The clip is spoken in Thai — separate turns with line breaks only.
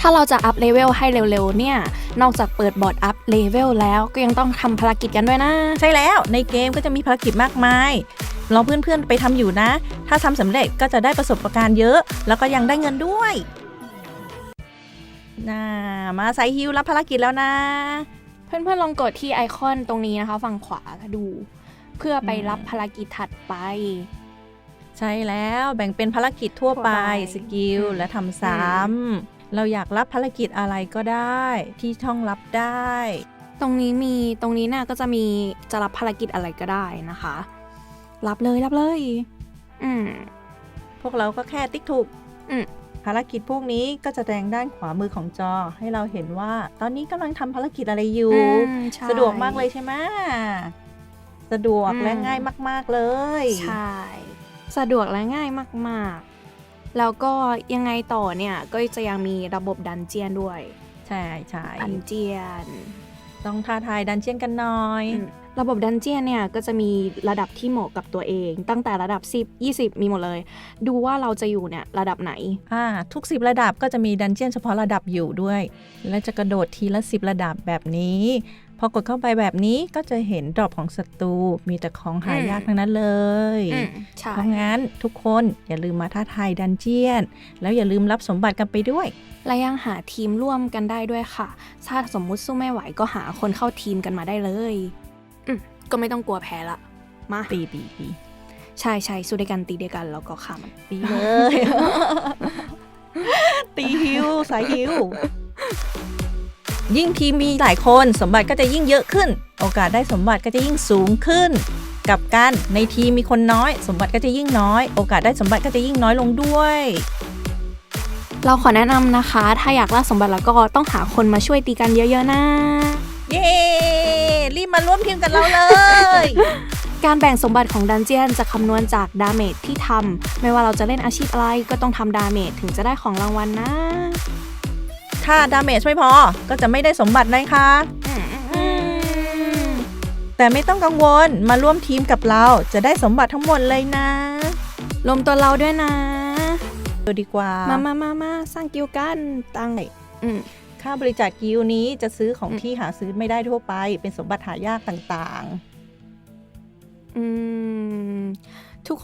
ถ้าเราจะอัพเลเวลให้เร็วๆเนี่ย นอกจากเปิดบอร์ดอัพเลเวลแล้วก็ยังต้องทำภารกิจกันด้วยนะ
ใช่แล้วในเกมก็จะมีภารกิจมากมายลองเพื่อนๆไปทำอยู่นะ ถ้าทำสำเร็จก็จะได้ประสบการณ์เยอะ แล้วก็ยังได้เงินด้วยน่ามาไซฮิวรับภารกิจแล้วนะ
เพื่อนๆลองกดที่ไอคอนตรงนี้นะคะ ฝั่งขวาดู เพื่อไปรับภารกิจถัดไป
ใช่แล้วแบ่งเป็นภารกิจทั่วไป
ทั่วไป
สกิล
อืม
และทำซ้ำ เราอยากรับภารกิจอะไรก็ได้ที่ช่องรับได้
ตรงนี้มีตรงนี้น่ะก็จะมีจะรับภารกิจอะไรก็ได้นะคะ รับเลยรับเลย อืม
พวกเราก็แค่ติ๊กถูก
อืม
ภารกิจพวกนี้ก็จะแสดงด้านขวามือของจอ ให้เราเห็นว่าตอนนี้กำลังทำภารกิจอะไรอยู่
อืมใช่
สะดวกมากเลยใช่ไหมสะดวก
อืม
และง่ายมาก ๆเลย
ใช่ สะดวกและง่ายมากๆ แล้วก็ยังไงต่อเนี่ยก็จะยังมีระบบดันเจียนด้วย
ใช่ใช่
ดันเจียน
ต้องท้าทายดันเจียนกันหน่อย
อืมระบบดันเจียนเนี่ยก็จะมีระดับที่เหมาะกับตัวเอง ตั้งแต่ระดับ 10 20 มีหมดเลย ดูว่าเราจะอยู่เนี่ยระดับไหน
อ่าทุก 10 ระดับก็จะมีดันเจียนเฉพาะระดับอยู่ด้วย และจะกระโดดทีละ 10 ระดับแบบนี้ พอกดเข้าไปแบบนี้ก็จะเห็นดรอปของศัตรูมีแต่ของหายาก
อืม
ทั้งนั้นเลย
อืมใช่
เพราะงั้นทุกคนอย่าลืมมาท้าทายดันเจียน แล้วอย่าลืมรับสมบัติกันไปด้วย
และยังหาทีมร่วมกันได้ด้วยค่ะ ถ้าสมมุติสู้ไม่ไหวก็หาคนเข้าทีมกันมาได้เลยอืมก็ไม่ต้องกลัวแพ้ละ มา
ตีตีตี
ใช่ใช่สู้ด้วยกันตีด้วยกันแล้วก็ฆ่ามัน
ตีเลย ตีฮิวสายฮิว ยิ่งทีมมีหลายคนสมบัติก็จะยิ่งเยอะขึ้น โอกาสได้สมบัติก็จะยิ่งสูงขึ้น กับกันในทีมมีคนน้อย สมบัติก็จะยิ่งน้อย โอกาสได้สมบัติก็จะยิ่งน้อยลงด้วย
เราขอแนะนำนะคะ ถ้าอยากล่าสมบัติแล้วก็ต้องหาคนมาช่วยตีกันเยอะๆนะ
เย้รีบมาร่วมทีมกับเราเลย
การแบ่งสมบัติของดันเจียนจะคำนวณจากดาเมจที่ทำไม่ว่าเราจะเล่นอาชีพอะไรก็ต้องทำดาเมจถึงจะได้ของรางวัลนะ
ถ้าดาเมจไม่พอ ก็จะไม่ได้สมบัตินะคะ
อืม
แต่ไม่ต้องกังวล มาร่วมทีมกับเราจะได้สมบัติทั้งหมดเลยนะ
รวมตัวเราด้วยนะ
ดูดีกว่า
มามามามาสร้างกิลด์กัน ตั้งอืม
ค่าบริจาคกิลด์นี้จะซื้อของ
อืม
ที่หาซื้อไม่ได้ทั่วไป เป็นสมบัติหายากต่าง
อืม